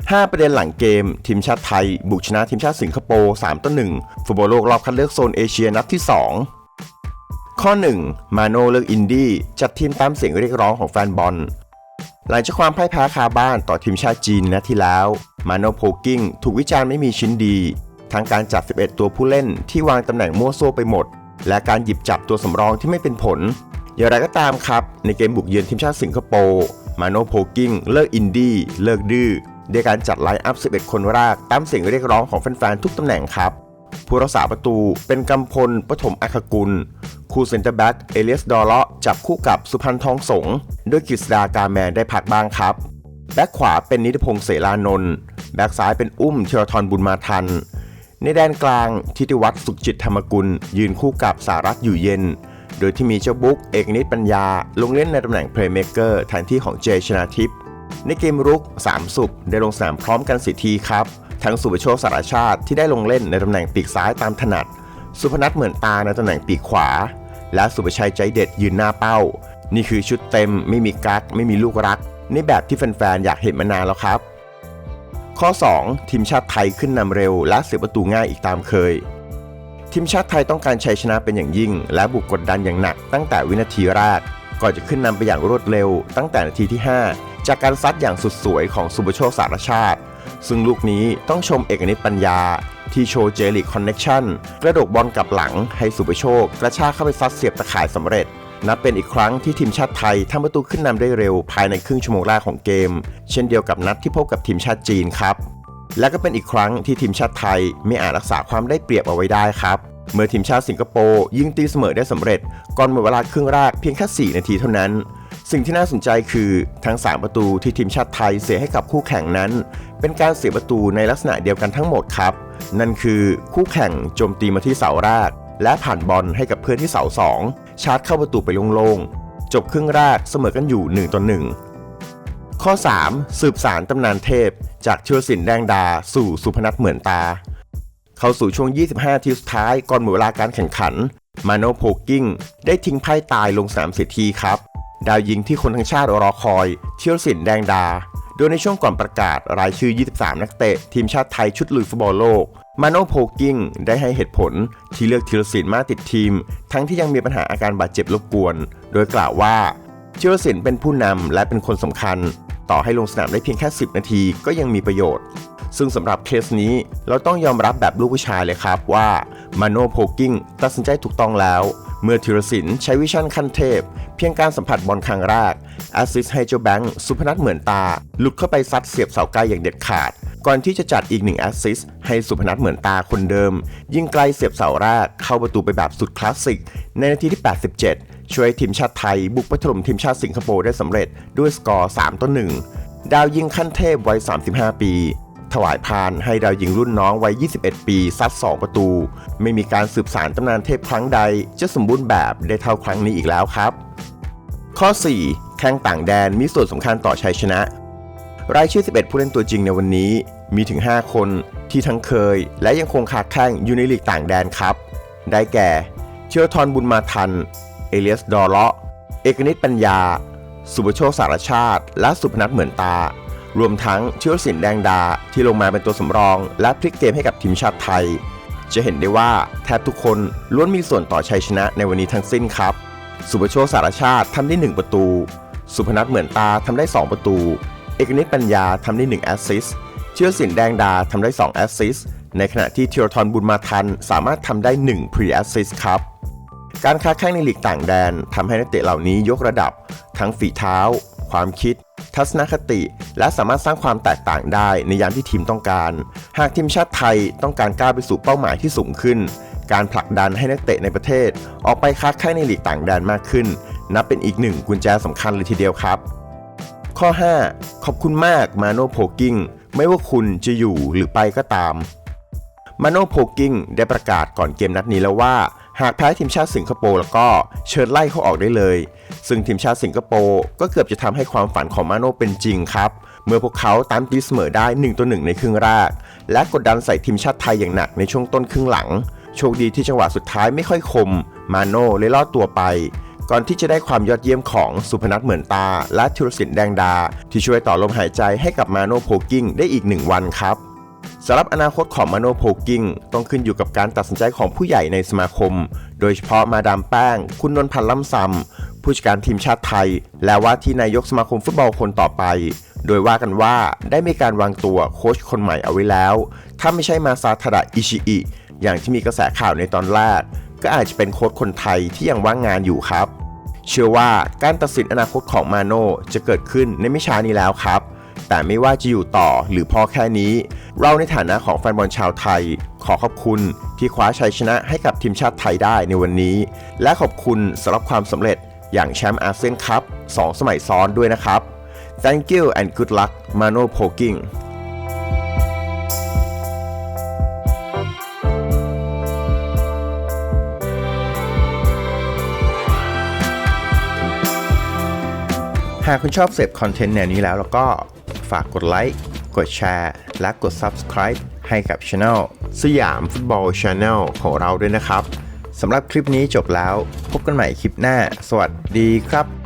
5 ประเด็นหลังเกม ทีมชาติไทย บุกชนะทีมชาติสิงคโปร์ 3 ต่อ 1 ฟุตบอลโลกรอบคัดเลือกโซนเอเชียนัดที่ 2 ข้อ 1 มาโนเลือกอินดี้จัดทีมตามเสียงเรียกร้องของแฟนบอล หลังจากความพ่ายแพ้คาบ้านต่อทีมชาติจีนนัดที่แล้ว มาโนโพกิ้งถูกวิจารณ์ไม่มีชิ้นดี ทั้งการจัด 11 ตัวผู้เล่นที่วางตำแหน่งมั่วโซ่ไปหมด และการหยิบจับตัวสำรองที่ไม่เป็นผล อย่างไรก็ตามครับ ในเกมบุกเยือนทีมชาติสิงคโปร์ มาโนโพกิ้งเลิกอินดี้เลิกดื้อ ด้วยการจัดไลน์อัพ 11 คนแรกตามเสียงเรียกร้องของแฟนๆ ทุกตำแหน่งครับ ผู้รักษาประตูเป็นกำพลปฐมอัคกุล คู่เซนเตอร์แบ็กเอเลียสดอลเลาะจับคู่กับสุพันธ์ทองสงด้วยกฤษดากาแมนได้พักบ้างครับแบ็กขวาเป็นนิติพงษ์เสรานนท์แบ็กซ้ายเป็นอุ้มธีรทรบุญมาทัน ในแดนกลางทิติวัฒน์สุขจิตธรรมกุล ยืนคู่กับสารัตน์อยู่เย็น โดยที่มีเจ้าบุ๊กเอกนิตปัญญา ลงเล่นในตำแหน่งเพลย์เม k เกอร์แทนที่ของเจชนาทิพย์ ในเกมรุก 3 สุบได้ลงสนามพร้อมกันสิทีครับ ทั้งสุภโชคสารชาติที่ได้ลงเล่นในตำแหน่งปีกซ้ายตามถนัด สุพนัทเหมือนตาในตำแหน่งปีกขวา และสุภชัยใจเด็ดยืนหน้าเป้า นี่คือชุดเต็มไม่มีกักไม่มีลูกรักในแบบที่แฟนๆอยากเห็นมานานแล้วครับ ข้อ 2 ทีมชาติไทยขึ้นนำเร็วและเสียประตูง่ายอีกตามเคยทีมชาติไทยต้องการชัยชนะเป็นอย่างยิ่ง และบุกกดดันอย่างหนักตั้งแต่วินาทีแรก ก่อนจะขึ้นนำไปอย่างรวดเร็วตั้งแต่นาทีที่ 5 จากการซัดอย่างสุดสวยของสุบโชคสารชาติ ซึ่งลูกนี้ต้องชมเอกนิตปัญญา ที่โชว์เจลิคอนเน็กชั่นกระโดดบอลกลับหลังให้สุบโชคกระชากเข้าไปซัดเสียบตะข่ายสำเร็จ นับเป็นอีกครั้งที่ทีมชาติไทยทำประตูขึ้นนำได้เร็วภายในครึ่งชั่วโมงแรกของเกม เช่นเดียวกับนัดที่พบกับทีมชาติจีนครับและก็เป็นอีกครั้งที่ทีมชาติไทยไม่อาจรักษาความได้เปรียบเอาไว้ได้ครับ เมื่อทีมชาติสิงคโปร์ยิงตีเสมอได้สำเร็จก่อนหมดเวลาครึ่งแรกเพียงแค่ 4 นาทีเท่านั้น สิ่งที่น่าสนใจคือทั้ง 3 ประตูที่ทีมชาติไทยเสียให้กับคู่แข่งนั้น เป็นการเสียประตูในลักษณะเดียวกันทั้งหมดครับ นั่นคือคู่แข่งโจมตีมาที่เสาแรก และผ่านบอลให้กับเพื่อนที่เสาสองชาร์จเข้าประตูไปโล่งๆ จบครึ่งแรกเสมอกันอยู่ 1ต่อ1ข้อ 3 สืบสารตำนานเทพ จากเชื้อสินแดงดา สู่สุพนัทเหมือนตา เข้าสู่ช่วง 25 ทีสุดท้ายก่อนหมดเวลาการแข่งขัน มาโนโพกิ้งได้ทิ้งไพ่ตายลงสนามเสียทีครับ ดาวยิงที่คนทั้งชาติรอคอย เที่ยวสินแดงดา โดยในช่วงก่อนประกาศรายชื่อ 23 นักเตะ ทีมชาติไทยชุดลุยฟุตบอลโลก มาโนโพกิ้งได้ให้เหตุผลที่เลือกธีรศิลป์มาติดทีม ทั้งที่ยังมีปัญหาอาการบาดเจ็บรบกวน โดยกล่าวว่าธีรศิลป์เป็นผู้นำและเป็นคนสำคัญ ต่อให้ลงสนามได้เพียงแค่ 10 นาทีก็ยังมีประโยชน์ ซึ่งสำหรับเคสนี้เราต้องยอมรับแบบลูกผู้ชายเลยครับว่ามาโนโพกิ้งตัดสินใจถูกต้องแล้ว เมื่อธีรศิลป์ใช้วิชั่นขั้นเทพ เพียงการสัมผัสบอลครั้งแรกแอสซิสให้เจ้าแบงค์สุพนัทเหมือนตา หลุดเข้าไปซัดเสียบเสาไกลอย่างเด็ดขาด ก่อนที่จะจัดอีกหนึ่งแอสซิสให้สุพนัทเหมือนตาคนเดิม ยิงไกลเสียบเสาแรกเข้าประตูไปแบบสุดคลาสสิก ในนาทีที่ 87 ช่วยทีมชาติไทย บุกไปถล่มทีมชาติสิงคโปร์ได้สำเร็จด้วยสกอร์ 3 ต่อ 1 ดาวยิงขั้นเทพวัย 35 ปี ถวายพานให้ดาวยิงรุ่นน้องวัย 21 ปีซัด 2 ประตู ไม่มีการสืบสารตำนานเทพครั้งใด จะสมบูรณ์แบบได้เท่าครั้งนี้อีกแล้วครับ ข้อ 4 แข้งต่างแดนมีส่วนสำคัญต่อชัยชนะ รายชื่อ 11 ผู้เล่นตัวจริงในวันนี้มีถึง 5 คนที่ทั้งเคย และยังคงขาดแข้งอยู่ในลีกต่างแดนครับ ได้แก่ เชื้อทรบุญมาทัน เอเลียสดอเลาะเอกนิตปัญญา สุบโชคสารชาติ และสุพนัทเหมือนตา รวมทั้งเชื้อสินแดงดาที่ลงมาเป็นตัวสำรอง และพลิกเกมให้กับทีมชาติไทย จะเห็นได้ว่าแทบทุกคนล้วนมีส่วนต่อชัยชนะในวันนี้ทั้งสิ้นครับ สุบโชคสารชาติทำได้ 1 ประตู สุพนัทเหมือนตาทำได้ 2 ประตู เอกนิตปัญญาทำได้ 1 แอสซิสเชื้อสินแดงดาทำได้ 2 แอสซิสในขณะที่ธีรทรบุญมาทันสามารถทำได้ 1 พรีแอสซิสครับการค้าแข่งในลีกต่างแดนทำให้นักเตะเหล่านี้ยกระดับ ทั้งฝีเท้า ความคิด ทัศนคติ และสามารถสร้างความแตกต่างได้ในยามที่ทีมต้องการ หากทีมชาติไทยต้องการก้าวไปสู่เป้าหมายที่สูงขึ้น การผลักดันให้นักเตะในประเทศ ออกไปค้าแข่งในลีกต่างแดนมากขึ้น นับเป็นอีกหนึ่งกุญแจสำคัญเลยทีเดียวครับ ข้อ 5 ขอบคุณมากมาโนโพกิ้งไม่ว่าคุณจะอยู่หรือไปก็ตามมาโนโพกิ้งได้ประกาศก่อนเกมนัดนี้แล้วว่า หากแพ้ทีมชาติสิงคโปร์แล้วก็เชิญไล่เขาออกได้เลย ซึ่งทีมชาติสิงคโปร์ก็เกือบจะทำให้ความฝันของมาโนเป็นจริงครับ เมื่อพวกเขาตามตีเสมอได้1ต่อ1ในครึ่งแรก และกดดันใส่ทีมชาติไทยอย่างหนักในช่วงต้นครึ่งหลัง โชคดีที่จังหวะสุดท้ายไม่ค่อยคม มาโนเลยลอดตัวไป ก่อนที่จะได้ความยอดเยี่ยมของสุพนัทเหมือนตา และธุรสินแดงดา ที่ช่วยต่อลมหายใจให้กับมาโนโพกิ้งได้อีกหนึ่งวันครับ สำหรับอนาคตของมาโนโพกิ้งต้องขึ้นอยู่กับการตัดสินใจของผู้ใหญ่ในสมาคม โดยเฉพาะมาดามแป้ง คุณนนพันธ์ล่ำซำผู้จัดการทีมชาติไทย และว่าที่นายกสมาคมฟุตบอลคนต่อไป โดยว่ากันว่าได้มีการวางตัวโค้ชคนใหม่เอาไว้แล้ว ถ้าไม่ใช่มาซาทาดะอิชิอิอย่างที่มีกระแสข่าวในตอนแรก ก็อาจจะเป็นโค้ชคนไทยที่ยังว่างงานอยู่ครับ เชื่อว่าการตัดสินอนาคตของมาโน่จะเกิดขึ้นในไม่ช้านี้แล้วครับ แต่ไม่ว่าจะอยู่ต่อหรือพอแค่นี้ เราในฐานะของแฟนบอลชาวไทย ขอขอบคุณที่คว้าชัยชนะให้กับทีมชาติไทยได้ในวันนี้ และขอบคุณสำหรับความสำเร็จอย่างแชมป์อาเซียนคัพ2สมัยซ้อนด้วยนะครับ Thank you and good luck Mano Poking หากคุณชอบเสพคอนเทนต์แนวนี้แล้วแล้วก็ ฝากกดไลค์ กดแชร์ และกด Subscribe ให้กับช anel สยามฟุตบอลช n แนลของเราด้วยนะครับสำหรับคลิปนี้จบแล้ว พบกันใหม่คลิปหน้า สวัสดีครับ